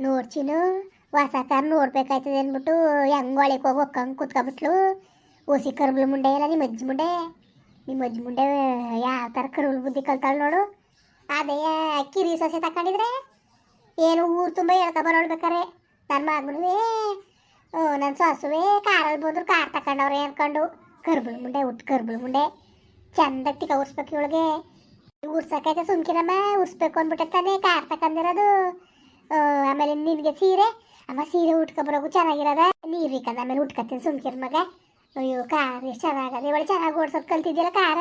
ನೋಡ್ಚಿನು ಹೊಸ ಕಾರ್ ನೋಡ್ಬೇಕಾಯ್ತದೆ ಅಂದ್ಬಿಟ್ಟು ಹೆಂಗೆ ಒಳಗೆ ಹೋಗಿ ಕುತ್ಕೊಬಿಟ್ಲು. ಓಸಿ ಕರ್ಬಲ್ ಮುಂಡೆ ಇಲ್ಲ ನಿಮ್ಮ ಅಜ್ಜಿ ಮುಂಡೆ. ನಿಮ್ಮ ಅಜ್ಜಿ ಮುಂಡೆ ಯಾವ ಥರ ಕರ್ಬಲ್ ಬುದ್ಧಿ ಕಲ್ತಾಳ ನೋಡು. ಅದೇ ಕಿರಿ ಸೊಸೆ ತಕೊಂಡಿದ್ರೆ ಏನು ಊರು ತುಂಬ ಹೇಳ್ಕೊ ಬರೋಳ್ಬೇಕಾರೆ ನನ್ನ ಓ ನನ್ನ ಸೊಸುವೆ ಕಾರಲ್ಲಿ ಬಂದ್ರು ಕಾರ್ ತಗೊಂಡವ್ರೆ ಅನ್ಕೊಂಡು ಕರ್ಬಲ್ ಮುಂಡೆ ಉಟ್ ಕರ್ಬಲ್ ಮುಂಡೆ. ಚಂದ ಟಿಕ ಉರ್ಸ್ಬೇಕು ಇವಳಿಗೆ ಉರ್ಸಕ್ಕೈತೆ ಸುಮ್ಕಿರಮ್ಮ ಉರ್ಸ್ಬೇಕು ಅಂದ್ಬಿಟ್ಟೆ ತಾನೇ ಕಾರ್ ತಕೊಂಡಿರೋದು ಆ, ಆಮೇಲೆ ನಿನಗೆ ಸೀರೆ, ಅಮ್ಮ ಸೀರೆ ಉಟ್ಕೊ ಬರೋಕು ಚೆನ್ನಾಗಿರೋದ. ನೀರು ಇಕ್ಕಂದ ಆಮೇಲೆ ಉಟ್ಕೊತೀನಿ ಸುಮ್ಕಿರ ಮಗ. ಅಯ್ಯೋ, ಕಾರ್ ಎಷ್ಟು ಚೆನ್ನಾಗದೆ. ಇವಳು ಚೆನ್ನಾಗಿ ಓಡ್ಸೋದು ಕಲ್ತಿದ್ಯಲ್ಲ ಕಾರ?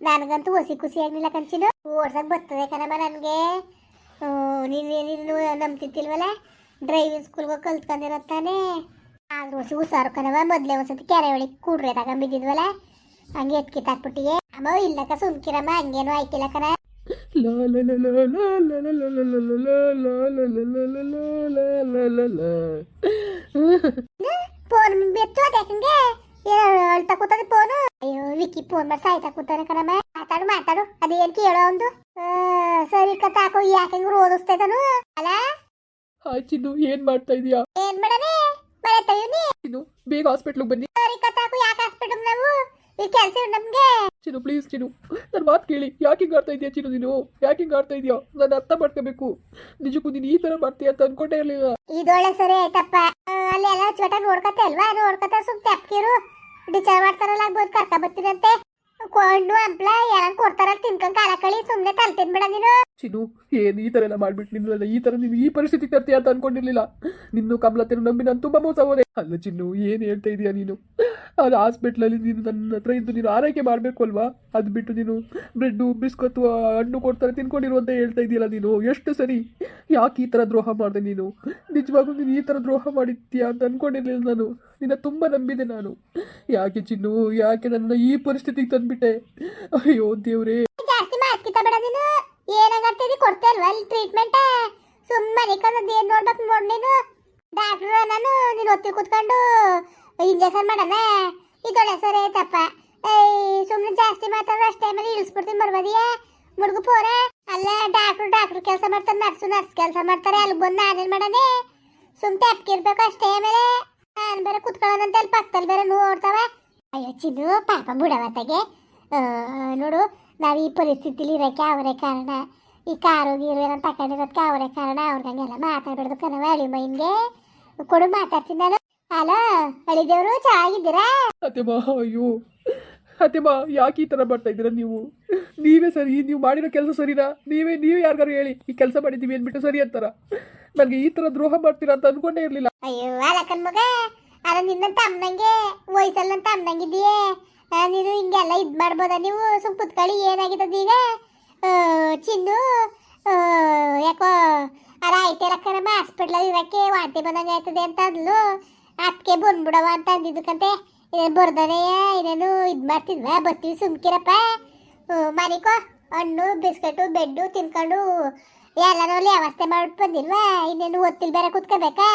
ನನಗಂತೂ ಹೊಸಿ ಖುಷಿ ಆಗ್ಲಿಲ್ಲ ಕಂಚಿನು ಓಡ್ಸೋಕೆ ಬರ್ತದೆ ಕಣಮ್ಮ ನನಗೆ. ನೀನು ನೀನು ನಂಬ್ತಿತ್ತಿಲ್ವಲ್ಲ ಡ್ರೈವಿಂಗ್ ಸ್ಕೂಲ್ಗೆ ಹೋಗಿ ಕಲ್ತ್ಕೊಂಡಿರತ್ತಾನೆ ಆದ್ರೂ ಹೊಸಿ ಹುಷಾರು ಕಣವ ಮೊದಲೇ ಒಂದ್ಸತಿ ಕೆರೆ ಒಳಗೆ ಕೂಡ್ರೆ ತಗೊಂಬಿದ್ದಿದ್ವಲ್ಲ? ಹಂಗೆ ಎತ್ಕಿ ತಾಕ್ಬಿಟ್ಟಿಗೆ ಅಮ್ಮ, ಇಲ್ಲಕ್ಕ ಸುಮ್ಕಿರಮ್ಮ. ಹಂಗೇನು ಆಯ್ಕಿಲ್ಲ ಕಣ. ಫೋನ್ ಬೆತ್ತೋದೆ ಹಂಗೆ ಹೇಳ್ತಾ ಕೂತದ ಫೋನ್ ಅಯ್ಯೋ ವಿಕ್ಕಿ ಫೋನ್ ಮಾಡಿ ಸಾಯ್ತಾ ಕಣಮ್ಮ ಮಾತಾಡು ಮಾತಾಡು ಅದೇನ್ ಕೇಳೋ ಒಂದು ಸರಿ ಕತ್ತಾಕು ಯಾಕೆ ಹಿಂಗ್ ಓದಿಸ್ತೈತನು ಅಲ್ಲ ಹಾಯ್ ಚಿನ್ನು ಏನ್ ಮಾಡ್ತಾ ಇದೀಯಾ ಏನ್ ಮಾಡನೆ ಮರೆತ ಇವನಿ ಚಿನ್ನು ಬೇಗ ಹಾಸ್ಪಿಟ್ಲಿಗೆ ಬನ್ನಿ ಸರಿ ಕತ್ತಾಕು ಯಾಕೆ ಹಾಸ್ಪಿಟ್ಲಿಗೆ ನಾವು ಈ ಕೆಲಸ ನಮ್ಗೆ ಚಿನ್ನು ಪ್ಲೀಸ್ ಚಿನ್ನು. ನನ್ನ ಮಾತು ಕೇಳಿ. ಯಾಕೆ ಹಿಂಗ್ ಆಡ್ತಾ ಇದೆಯಾ ಚಿನ್ನು ನೀನು? ಯಾಕೆ ಹಿಂಗೆ ಆಡ್ತಾ ಇದೆಯಾ? ನಾನು ಅರ್ಥ ಮಾಡ್ಕೋಬೇಕು. ನಿಜಕ್ಕೂ ನೀನು ಈ ತರ ಮಾಡ್ತೀಯ ಅಂತ ಅನ್ಕೊಂಡೇ ಇರ್ಲಿಲ್ಲ. ಇದೊಳ್ಳೆ ಸರಿ ಆಯ್ತಪ್ಪ. ಅಲ್ಲಿ ಎಲ್ಲ ಚೋಟ ನೋಡ್ಕತ್ತೆ ಅಲ್ವಾ? ನೋಡ್ಕತ್ತ ಸುಮ್ ಅಪ್ಕಿರು. ಡಿಚಾರ್ ಮಾಡ್ತಾರಲ್ಲ ಆಗ್ಬೋದು ಕರ್ಕ ಬರ್ತೀನಂತೆ. ಕೊಂಡು ಹಂಪ್ಲ ಎಲ್ಲ ಕೊಡ್ತಾರ ತಿನ್ಕೊಂಡ್ ಕಾಲ ಕಳಿ ಸುಮ್ನೆ ತಲ್ತೀನಿ ಬಿಡ ನೀನು. ಚಿನು ಏನ್ ಈ ತರ ಎಲ್ಲ ಮಾಡ್ಬಿಟ್ಟು ನಿನ್ನ ಈ ತರ ನೀನು ಈ ಪರಿಸ್ಥಿತಿ ತರ್ತೀಯ ಅಂತ ಅನ್ಕೊಂಡಿರ್ಲಿಲ್ಲ. ನಿನ್ನ ಕಮಲತೆನ ನಂಬಿ ನಾನು ತುಂಬಾ ಮೋಸ ಹೋದೆ. ಅಲ್ಲ ಚಿನ್ನು ಏನ್ ಹೇಳ್ತಾ ಇದೀಯ ನೀನು? ಅಲ್ಲಿ ಹಾಸ್ಪಿಟ್ಲಲ್ಲಿ ನೀನು ನನ್ನ ಹತ್ರ ಇದ್ದು ನೀನು ಆರೈಕೆ ಮಾಡಬೇಕು ಅಲ್ವಾ? ಅದು ಬಿಟ್ಟು ನೀನು ಬ್ರೆಡ್ಡು ಬಿಸ್ಕತ್ತು, ಹಣ್ಣು ಕೊಡ್ತಾರೆ, ತಿನ್ಕೊಂಡಿರು ಅಂತ ಹೇಳ್ತಾ ಇದ್ದೀಯಲ್ಲ ನೀನು? ಎಷ್ಟು ಸರಿ? ಯಾಕೆ ಈ ಥರ ದ್ರೋಹ ಮಾಡಿದೆ ನೀನು? ನಿಜವಾಗ್ಲೂ ನೀನು ಈ ಥರ ದ್ರೋಹ ಮಾಡಿದ್ದೀಯ ಅಂತ ಅಂದ್ಕೊಂಡಿರಲಿಲ್ಲ ನಾನು. ನಿನ್ನ ತುಂಬ ನಂಬಿದೆ ನಾನು. ಯಾಕೆ ಚಿನ್ನು? ಯಾಕೆ ನನ್ನ ಈ ಪರಿಸ್ಥಿತಿಗೆ ತಂದ್ಬಿಟ್ಟೆ? ಅಯ್ಯೋ ದೇವ್ರೇ. ಜಾಸ್ತಿ ನೀನು. ಟ್ರೀಟ್ಮೆಂಟ್ ಸುಮ್ಮನೆ ಕನ್ನದ ಏನ್ ನೋಡ್ಬೇಕು ನೋಡ್ ನೀನು. ಡಾಕ್ಟರ್ ನಾನು ನೀನು ಒತ್ತಿ ಕುತ್ಕೊಂಡು ಇಂಜೆಕ್ಷನ್ ಮಾಡಣ ಇದೊಳೆ ಸರಿ ಆಯ್ತಪ್ಪ ಏಯ್ ಸುಮ್ಮನೆ ಜಾಸ್ತಿ ಮಾತಾಡೋ ಅಷ್ಟೇ ಮೇಲೆ ಇಳಿಸ್ಬಿಡ್ತೀನಿ ಬರ್ಬೋದಿಯಾ ಮುಡುಗು ಪೋರ. ಅಲ್ಲ ಡಾಕ್ಟ್ರು ಡಾಕ್ಟ್ರು ಕೆಲಸ ಮಾಡ್ತಾರೆ, ನರ್ಸು ನರ್ಸ್ ಕೆಲಸ ಮಾಡ್ತಾರೆ ಅಲ್ಲಿ ಬಂದು ನಾನೇನ್ ಮಾಡನೆ ಸುಮ್ಮನೆ ತೆಪ್ಕಿರ್ಬೇಕು ಅಷ್ಟೇ ಮೇಲೆ ನಾನು ಬೇರೆ ಕುತ್ಕೊಳ್ಳೋಣಂತ ಅಲ್ಲಿ ಪಕ್ಕದಲ್ಲಿ ಬೇರೆ ನೋಡ್ತಾವ ಅಯ್ಯೋ, ಚಿನ್ನು, ಪಾಪ ಬುಡವತ್ತಗೆ. ನೋಡು, ನಾವು ಈ ಪರಿಸ್ಥಿತಿಲಿ ಇರೋಕ್ಕೆ ಅವರೇ ಕಾರಣ. ಈ ಕಾರು, ಗೀರು ಏನೋ ತಗೊಂಡಿರೋದಕ್ಕೆ ಅವರೇ ಕಾರಣ. ಅವ್ರಿಗಂಗೆಲ್ಲ ಮಾತಾಡ್ಬಿಡ್ದು ಕಣವ ಅಳಿ ಮೈನ್ಗೆ ಕೊಡು ಮಾತಾಡ್ತೀನಿ ನಾನು. ಹಲೋ ಹಳಿದೇವ್ರು ಚೆನ್ನಾಗಿದ್ದೀರಾ? ಅತ್ತೆಮ್ಮ ಅಯ್ಯೋ. ಅತ್ತೆಮ್ಮ ಯಾಕೆ ಈ ಥರ ಮಾಡ್ತಾ ಇದ್ದೀರಾ ನೀವು? ನೀವೇ ಸರಿ ನೀವು ಮಾಡಿರೋ ಕೆಲಸ ಸರಿನಾ? ನೀವೇ ನೀವು ಯಾರಿಗಾರು ಹೇಳಿ ಈ ಕೆಲಸ ಮಾಡಿದ್ದೀವಿ ಅಂದ್ಬಿಟ್ಟು ಸರಿ ಅಂತಾರ? ನನಗೆ ಈ ತರ ದ್ರೋಹ ಮಾಡ್ತೀರಾ ಅಂತ ಅನ್ಕೊಂಡೇ ಇರಲಿಲ್ಲ. ಅಯ್ಯೋ ಅಲಕ್ಕನ್ ಮಗ ಅಲ್ಲ ನಿನ್ನಂತ ತಮ್ಮನಂಗೆ ವಯಸ್ಸಲ್ಲಂತ ಆ, ನೀನು ಹಿಂಗೆಲ್ಲ ಇದು ಮಾಡ್ಬೋದ ನೀವು? ಸುಮ್ ಕುತ್ಕೊಳ್ಳಿ ಏನಾಗಿದ್ದದ ಈಗ? ಚಿನ್ನು ಯಾಕೋ ಅರ ಐತೆ ಲಕ್ಕನಮ್ಮ ಹಾಸ್ಪಿಟ್ಲಲ್ಲಿ ಇರೋಕ್ಕೆ ವಾಂತಿ ಬಂದಂಗೆ ಆಯ್ತದೆ ಅಂತ ಅಂದ್ಲು. ಅದಕ್ಕೆ ಬಂದ್ಬಿಡವ ಅಂತ ಅಂದಿದ್ದಕ್ಕಂತೆ ಇದೇನು ಬರ್ದನೆ ಇದೇನು ಇದು ಮಾಡ್ತಿದ್ವಾ ಬರ್ತೀವಿ ಸುಮ್ಕಿರಪ್ಪ. ಮನಿಕೋ ಹಣ್ಣು ಬಿಸ್ಕೆಟು ಬೆಡ್ಡು ತಿನ್ಕೊಂಡು ಎಲ್ಲರೂ ವ್ಯವಸ್ಥೆ ಮಾಡ್ಬಿಟ್ಟು ಬಂದಿಲ್ವಾ? ಇನ್ನೇನು ಒತ್ತಿಲ್ ಬೇರೆ ಕುತ್ಕೋಬೇಕಾ?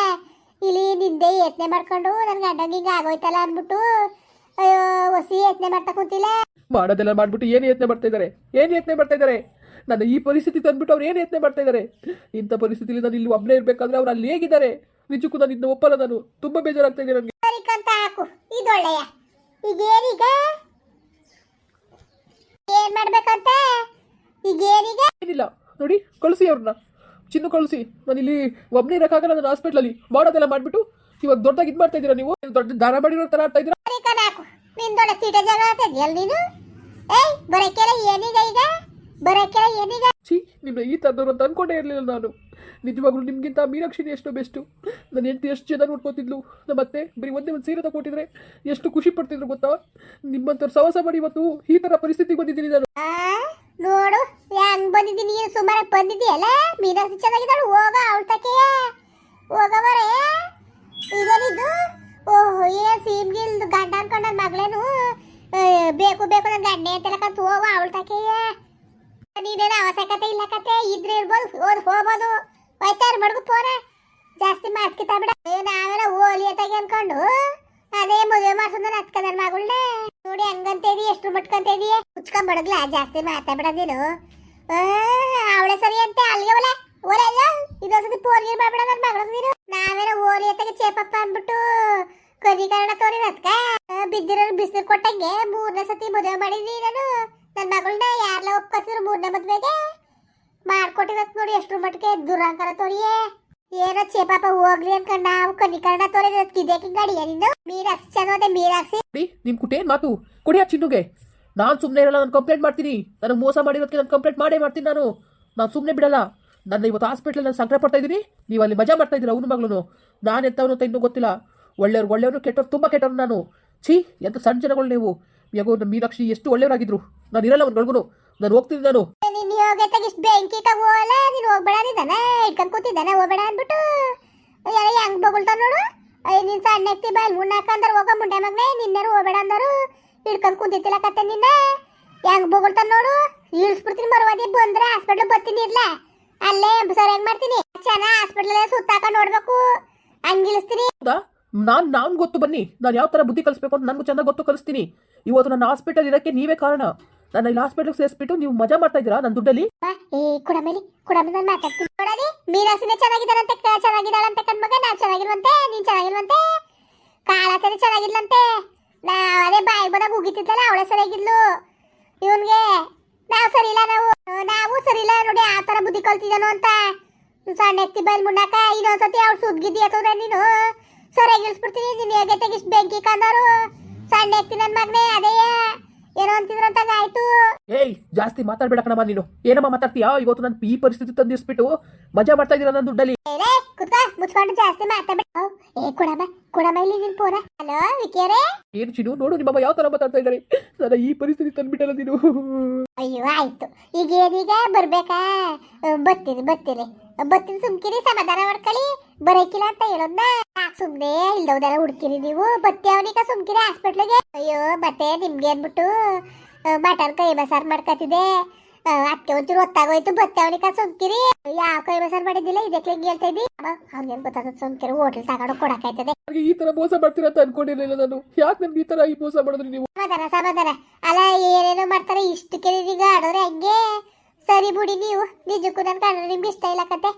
ಇಲ್ಲಿ ನಿಂದೆ ಯತ್ನೆ ಮಾಡ್ಕೊಂಡು ನನ್ನ ಗಂಡಂಗೆ ಹಿಂಗೆ ಆಗೋಯ್ತಲ್ಲ ಅಂದ್ಬಿಟ್ಟು, ಅಯ್ಯೋ ಹೊಸಿ ಯತ್ನೆ ಮಾಡ್ತಾ ಕೂತಿಲ್ಲ. ಮಾಡೋದೆಲ್ಲ ಮಾಡ್ಬಿಟ್ಟು ಏನು ಯತ್ನೆ ಮಾಡ್ತಾ ಇದ್ದಾರೆ ಏನು ಯತ್ನೆ ಮಾಡ್ತಾ ಇದ್ದಾರೆ ನನ್ನ ಈ ಪರಿಸ್ಥಿತಿ ತಂದ್ಬಿಟ್ಟು ಅವ್ರು ಏನು ಯತ್ನೆ ಮಾಡ್ತಾ ಇದ್ದಾರೆ ಇಂಥ ಪರಿಸ್ಥಿತಿಲಿ ನಾನು ಇಲ್ಲಿ ಒಬ್ಬನೇ ಇರಬೇಕಾದ್ರೆ ಅವ್ರು ಅಲ್ಲಿ ಹೇಗಿದ್ದಾರೆ? ನಿಜಕ್ಕೂ ನಾನು ಇದನ್ನ ಒಪ್ಪಲ್ಲ ನಾನು ತುಂಬಾ ಬೇಜಾರಾಗ್ತಾ ಇದೆ ನನಗೆ ಸರಿಕಂತ ಹಾಕು. ಇದೊಳ್ಳೆಯ ಈಗ ಏನೀಗ? ಏನ್ ಮಾಡ್ಬೇಕಂತ ಈಗ ಏನೀಗ? ಏನಿಲ್ಲ. ನೋಡಿ ಕಳಿಸಿ ಅವ್ರನ್ನ. ಚಿನ್ನು ಕಳಿಸಿ. ನಾನು ಇಲ್ಲಿ ಒಬ್ಬನೇ ಇರೋಕ್ಕಾಗಲ್ಲ ನನ್ನ ಹಾಸ್ಪಿಟ್ಲಲ್ಲಿ ಮಾಡೋದೆಲ್ಲ ಮಾಡ್ಬಿಟ್ಟು ಇವಾಗ ದೊಡ್ಡದಾಗಿ ಇದು ಮಾಡ್ತಾ ಇದ್ದೀರಾ ನೀವು? ದೊಡ್ಡ ದಾನ ಮಾಡಿರೋ ಥರ ಆಡ್ತಾ ಇದ್ದೀರಾ ಸರಿಕನ್ ಹಾಕು. ನಿಂದೊಳ್ಳೆ ತೀಟ ಜಾಗ ಆಗ್ತದ್ಯಲ್ಲ ನೀನು? ಏಯ್ ಏನೀಗ ಈಗ? ಬರಕ್ಕೆಲ್ಲ ಏನೀಗ ಛೀ ನಿಮ್ಮ ಈ ಥರದವ್ರು ಅಂತ ಅನ್ಕೊಂಡೇ ಇರಲಿಲ್ಲ ನಾನು. ನಿಜವಾಗ್ಲೂ ನಿಮಗಿಂತ ಮೀನಾಕ್ಷಿನಿ ಎಷ್ಟು ಬೆಸ್ಟು? ನನ್ನ ಹೆಂಡತಿ ಎಷ್ಟು ಜನ ನೋಡ್ಕೋತಿದ್ಲು. ನಮ್ಮ ಅತ್ತೆ ಬರೀ ಒಂದೇ ಒಂದು ಸೀರೆ ತಗೊಟ್ಟಿದ್ರೆ ಎಷ್ಟು ಖುಷಿ ಪಡ್ತಿದ್ರು ಗೊತ್ತಾ? ನಿಮ್ಮಂಥವ್ರು ಸವಸ ಮಾಡಿ ಇವತ್ತು ಈ ಥರ ಪರಿಸ್ಥಿತಿಗೆ ಬಂದಿದ್ದೀನಿ ನಾನು. ನೋಡು ಹೆಂಗ್ ಬಂದಿದ್ದೀನಿ ನೀನು ಸುಮಾರು ಬಂದಿದ್ದೀಯಲ್ಲ? ಮೀನಾಕ್ಷಿ ಚೆನ್ನಾಗಿದ್ದಾಳು ಹೋಗ ಅವಳ ತಕೆಯ ಹೋಗ ಬರೇ. ಇದೇನಿದು? ಓಹೋ ಏ ಸೀಮ್ಗಿಲ್ದು ಗಂಡ ಅನ್ಕೊಂಡ ಮಗಳೇನು? ಬೇಕು ಬೇಕು ನನ್ನ ಗಂಡೆ ಅಂತ ಹೋಗ ಅವಳ ತಕೆಯ ನೀನೇನು ಅವಶ್ಯಕತೆ ಇಲ್ಲ ಕತೆ. ಇದ್ರೆ ಇರ್ಬೋದು ಓದ್ ಹೋಗ್ಬೋದು. ಹೋಯ್ತಾರ ಮಡ್ಗು ಪೋನ ಜಾಸ್ತಿ ಮಾತ್ಕಿತ ಬಿಡ. ನಾವೆಲ್ಲ ಓಲಿ ಅತ್ತಾಗೆ ಅನ್ಕೊಂಡು ಅದೇ ಮದುವೆ ಮಾಡ್ಸೋದ ನನ್ನ ಮಗಳೆ ನೋಡಿ ಹಂಗಂತ ಇದೀಯ, ಎಷ್ಟು ಮಟ್ಕಂತ ಇದೀಯ. ಮುಚ್ಕೊಂಡ್ ಬಡಗ್ಲ, ಜಾಸ್ತಿ ಮಾತಾಡ್ಬಿಡ ನೀನು. ಅವಳೆ ಸರಿ ಅಂತ ಅಲ್ಲಿಗೆ ಒಲೆ ಓಲೆ ಅಲ್ಲ? ಇದೊಂದ್ಸತಿ ಪೋರ್ಗಿರ್ ಮಾಡ್ಬೇಡ ನನ್ನ ಮಗಳ ನೀನು. ನಾವೇನೋ ಓಲಿ ಚೇಪಪ್ಪ ಅಂದ್ಬಿಟ್ಟು ಕರಿಕರಣ ತೋರಿ ರತ್ಕ ಬಿದ್ದಿರೋ ಬಿಸಿಲು ಕೊಟ್ಟಂಗೆ ಮೂರನೇ ಸತಿ ಮದುವೆ ಮಾಡಿದ್ವಿ ನಾನು. ನನ್ನ ಮಗಳನ್ನ ಯಾರಲ್ಲ ಒಪ್ಕೊತಿದ್ರು ಮೂರನೇ ಮದ್ವೆಗೆ. ಮಾಡ್ಕೊಟ್ಟಿರತ್ ನೋಡಿ ಎಷ್ಟು ಮಟ್ಟಿಗೆ ದುರಂಕಾರ ತೋರಿಯೇ. ಏನೋ ಚೇಪಾಪ ಹೋಗ್ಲಿ ಅನ್ಕೊಂಡ್ ನಾವು ಕನಿಕರಣ ತೋರಿದ್ರೆ ಕಿದೇಕಿ ಗಾಡಿಯ ಮೀರಾಕ್ಸಿ ಚೆನ್ನೋದೆ ಮೀರಾಕ್ಸಿ ನಿಮ್ ನಿಮ್ಮ ಕುಟೇನ್ ಮಾತು? ಕುಡಿಯಾ ಆ ಚಿನ್ನುಗೆ. ನಾನು ಸುಮ್ಮನೆ ಇರಲ್ಲ, ನಾನು ಕಂಪ್ಲೇಂಟ್ ಮಾಡ್ತೀನಿ. ನನಗೆ ಮೋಸ ಮಾಡಿರೋದಕ್ಕೆ ನಾನು ಕಂಪ್ಲೇಂಟ್ ಮಾಡೇ ಮಾಡ್ತೀನಿ ನಾನು. ನಾನು ಸುಮ್ಮನೆ ಬಿಡಲ್ಲ. ನನ್ನ ಇವತ್ತು ಹಾಸ್ಪಿಟ್ಲಲ್ಲಿ ನಾನು ಸಂಕಟ ಪಡ್ತಾ ಇದ್ದೀನಿ ನೀವು ಅಲ್ಲಿ ಮಜಾ ಮಾಡ್ತಾ ಇದ್ದೀರಾ ಅವನು ಮಗಳು ನಾನು ಎಂಥವನು ಅಂತ ಇನ್ನೂ ಗೊತ್ತಿಲ್ಲ. ಒಳ್ಳೆಯವ್ರು ಒಳ್ಳೆಯವ್ರು, ಕೆಟ್ಟವ್ರು ತುಂಬ ಕೆಟ್ಟವ್ರು ನಾನು. ಛೀ ಎಂಥ ಸಣ್ಣ ಜನಗಳು ನೀವು. ಯಾಗೋ ನನ್ನ ಮೀನಾಕ್ಷಿ ಎಷ್ಟು ಒಳ್ಳೆಯವರಾಗಿದ್ರು. ನಾನು ಇರಲ್ಲ ಒಂದ್ಗಳಿಗೂ ನಾನು ಹೋಗ್ತೀನಿ ನಾನು. ನೀನು ಯೋಗ್ಯತೆಗೆ ಇಷ್ಟು ಬೆಂಕಿ ಹೋಗಲ್ಲ ನೀನು ಹೋಗ್ಬೇಡ ಅಂದಿದ್ದಾನ? ಇಟ್ಕೊಂಡ್ ಕೂತಿದ್ದಾನ ಹೋಗ್ಬೇಡ ಅಂದ್ಬಿಟ್ಟು. ಎಲ್ಲ ಹೆಂಗ್ ಬಗುಳ್ತಾವ ನೋಡು. ಅಯ್ಯ ನಿನ್ ಸಣ್ಣ ಎತ್ತಿ ಬಾಯ್ ಮುನ್ನಾಕಂದ್ರ ಹೋಗೋ ಮುಂಡೆ ಮಗ್ನೆ ನಿನ್ನೇರು ಹೋಗ್ಬೇಡ ಅಂದರು ಹಿಡ್ಕೊಂಡು ಕುಂತಿತ್ತಿಲ್ಲ ಕತ್ತೆ ನಿನ್ನ. ಹೆಂಗ್ ಬಗುಳ್ತಾನ ನೋಡು. ಇಳಿಸ್ಬಿಡ್ತೀನಿ ಮರವಾದಿ ಬಂದ್ರೆ ಹಾಸ್ಪಿಟ್ಲ್ ಬರ್ತೀನಿ ಇರ್ಲ. ಅಲ್ಲೇ ಸರಿಯಾಗಿ ಮಾಡ್ತೀನಿ? ಚೆನ್ನಾಗಿ ಹಾಸ್ಪಿಟ್ಲ್ ಸುತ್ತಾಕ ನೋಡ್ಬೇಕು. ಹಂಗಿಳಿಸ್ತೀನಿ ಹೌದಾ? ನಾನು ನಾನು ಗೊತ್ತು ಬನ್ನಿ. ನಾನು ಯಾವ ತರ ಬುದ್ಧಿ ಕಲಿಸ್ಬೇಕು ಅಂತ ನನಗೂ ಚೆನ್ನಾಗಿ ಗೊತ್ತು ಕಲಿಸ್ತೀನಿ. ಇವತ್ತು ನನ್ನ ಹಾಸ್ಪಿಟಲ್ ಇರಕ್ಕೆ ನೀವೇ ಕಾರಣ. ನನ್ನ ಇಲ್ಲಿ ಹಾಸ್ಪಿಟಲ್ ಸೇರಿಸ್ಬಿಟ್ಟು ನೀವು ಮಜಾ ಮಾಡ್ತಾ ಇದ್ದೀರಾ ನನ್ನ ದುಡ್ಡಲ್ಲಿ? ಏ ನಾನು ಮಾತಾಡ್ತೀನಿ. ನಾ ಅದೇ ಸರಿ ಇಲ್ಲ ನಾವು ಸರಿ ನೋಡಿ, ಆ ತರ ಬುದ್ಧಿ ಕಲ್ತಿದ್ದಾನು ಅಂತ. ಸಣ್ಣ ಎತ್ತಿ ಬೈಲ್ ಮುನ್ನಾಕ ಇನ್ನೊಂದ್ಸತಿ ಅವ್ಳು ನೀನು. ಸರಿಯಾಗಿ ಇಳಿಸ್ಬಿಡ್ತೀನಿ. ನಿನ್ನ ತೆಗಿಸ್ ಬೆಂಕಿ ಕಂದರು? ಸಣ್ಣ ಎತ್ತಿ ನನ್ನ ಮಗನೇ ಅದೇ ಏನೋ ಅಂತಿದ್ರಂತ ಆಯ್ತು ಏಯ್ ಜಾಸ್ತಿ ಮಾತಾಡ್ಬೇಡ ಕಣಮ್ಮ ನೀನು. ಏನಮ್ಮ ಮಾತಾಡ್ತೀಯಾ? ಇವತ್ತು ನಾನು ಈ ಪರಿಸ್ಥಿತಿ ತಂದಿಸ್ಬಿಟ್ಟು ಮಜಾ ಮಾಡ್ತಾ ಇದೀರ ನನ್ನ ದುಡ್ಡಲ್ಲಿ? ಮುಚ್ಕೊಂಡು ಜಾಸ್ತಿ ಮಾತಾಡ್ಬಿಟ್ಟು ಏ ಕೊಡಮ್ಮ ಕೊಡಮ್ಮ ಇಲ್ಲಿ ನಿನ್ ಫೋನ ಹಲೋ ವಿಕಿಯರೇ? ಏನು ಚಿನ್ನು ನೋಡು ನಿಮ್ಮಮ್ಮ ಯಾವ ತರ ಮಾತಾಡ್ತಾ ಇದ್ದಾರೆ. ನನ್ನ ಈ ಪರಿಸ್ಥಿತಿ ತಂದ್ಬಿಟ್ಟಲ್ಲ ನೀನು. ಅಯ್ಯೋ ಆಯ್ತು. ಈಗ ಏನೀಗ ಬರ್ಬೇಕಾ? ಅಹ್, ಬರ್ತೀನಿ ಬತ್ತಿನ ಬರ್ತೀನಿ ಸುಮ್ಕಿರಿ ಸಮಾಧಾನ ಮಾಡ್ಕೊಳ್ಳಿ. ಬರಕಿಲ್ಲ ಅಂತ ಹೇಳೋದ್ನ? ಯಾಕೆ ಸುಮ್ನೆ ಇಲ್ದವ್ದೆಲ್ಲ ಹುಡ್ಕಿರಿ ನೀವು. ಬತ್ತಿ ಅವನಿಗ ಸುಮ್ಕಿರಿ ಹಾಸ್ಪಿಟ್ಲಿಗೆ? ಅಯ್ಯೋ ಮತ್ತೆ ನಿಮ್ಗೆ ಅಂದ್ಬಿಟ್ಟು ಮಟನ್ ಕೈ ಬಸಾರ್ ಮಾಡ್ಕತಿದೆ ಅದಕ್ಕೆ ಒಂಚೂರು ಹೊತ್ತಾಗೋಯ್ತು ಬತ್ತೆ ಅವನಿಗ ಸುಮ್ಕಿರಿ ಯಾವ ಕೈ ಬಸರ್ ಮಾಡಿದ್ದಿಲ್ಲ? ಇದಕ್ಕೆ ಹೆಂಗೆ ಹೇಳ್ತಾ ಇದ್ದಿ? ಅವ್ನಿಗೇನು ಗೊತ್ತಾಗ ಸುಮ್ಕಿರಿ ಹೋಟೆಲ್ ತಗೊಂಡು ಕೊಡಕಾಯ್ತದೆ ಈ ತರ ಮೋಸ ಮಾಡ್ತೀರಾ ಅಂತ ಅನ್ಕೊಂಡಿರಲಿಲ್ಲ ನಾನು. ಯಾಕೆ ನನ್ಗೆ ಈ ತರ ಈ ಮೋಸ ಮಾಡಿದ್ರಿ ನೀವು? ಸಮಾಧಾನ ಸಮಾಧಾನ. ಅಲ್ಲ ಏನೇನೋ ಮಾಡ್ತಾರೆ ಇಷ್ಟಕ್ಕೆ ಈಗ ಆಡೋರೆ ಹಂಗೆ. ಸರಿ ಬಿಡಿ ನೀವು ನಿಜಕ್ಕೂ ನನ್ ಕಂಡ್ರೆ ನಿಮ್ಗೆ ಇಷ್ಟ ಇಲ್ಲ ಕತೆ.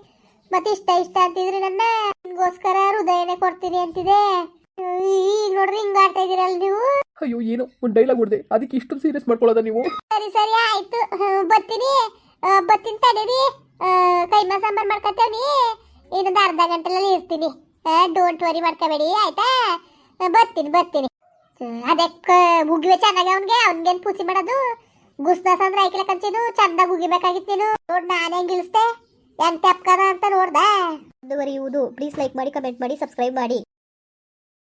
ಮತ್ತೆ ಇಷ್ಟ ಇಷ್ಟ ಅಂತಿದ್ರಿ ನನ್ನ ನಿಮ್ಗೋಸ್ಕರ ಹೃದಯನೇ ಕೊಡ್ತೀನಿ ಅಂತಿದೆ. ಈಗ ನೋಡ್ರಿ ಹಿಂಗ್ ಆಡ್ತಾ ಇದೀರಲ್ಲ ನೀವು? ಅಯ್ಯೋ, ಏನು ಒಂದು ಡೈಲಾಗ್ ಹೊಡೆದೆ. ಅದಕ್ಕೆ ಇಷ್ಟೊಂದು ಸೀರಿಯಸ್ ಮಾಡ್ಕೊಳ್ಳೋದ ನೀವು? ಸರಿ ಸರಿ, ಆಯ್ತು. ಬರ್ತೀನಿ. ಬರ್ತೀನಿ ತಡೀರಿ. ಕೈಮಾ ಸಾಂಬಾರ್ ಮಾಡ್ಕೊತೇವ್ನಿ ಇನ್ನೊಂದು ಅರ್ಧ ಗಂಟೆಲಲ್ಲಿ ಇರ್ತೀನಿ. ಡೋಂಟ್ ವರಿ ಮಾಡ್ಕೋಬೇಡಿ. ಆಯ್ತಾ? ಬರ್ತೀನಿ ಬರ್ತೀನಿ. ಅದಕ್ಕೆ ಮುಗಿವೆ ಚೆನ್ನಾಗಿ ಅವನ್ಗೆ. ಅವ್ನಿಗೇನು ಪೂಸಿ ಮಾಡೋದು? ಗುಸ್ತಾಸ ಅಂದ್ರೆ ಐಕ್ಲ ಕಂಚಿನು ಚಂದ ಉಗಿಬೇಕಾಗಿತ್ತು ನೀನು. ನೋಡ್, ನಾನು ಹೆಂಗ್ ಇಳಿಸ್ದೆ? ಹೆಂಗ್ ಅಂತ ನೋಡ್ದೆ. ಮುಂದುವರಿಯುವುದು. ಪ್ಲೀಸ್ ಲೈಕ್ ಮಾಡಿ ಕಮೆಂಟ್ ಮಾಡಿ ಸಬ್ಸ್ಕ್ರೈಬ್ ಮಾಡಿ.